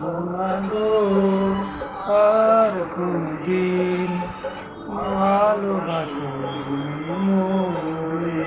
ভুলানো আর কোনদিন ভালোবাসো তুমি মোরে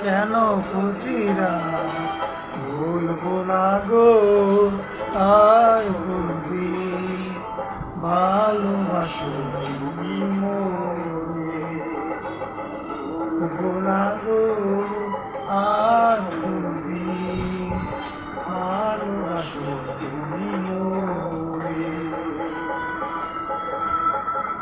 কেন পুটিরা ভুলবো না গো আর বলবি ভালোবাসো ভুলবো না গো আর বলবি ভালোবাসো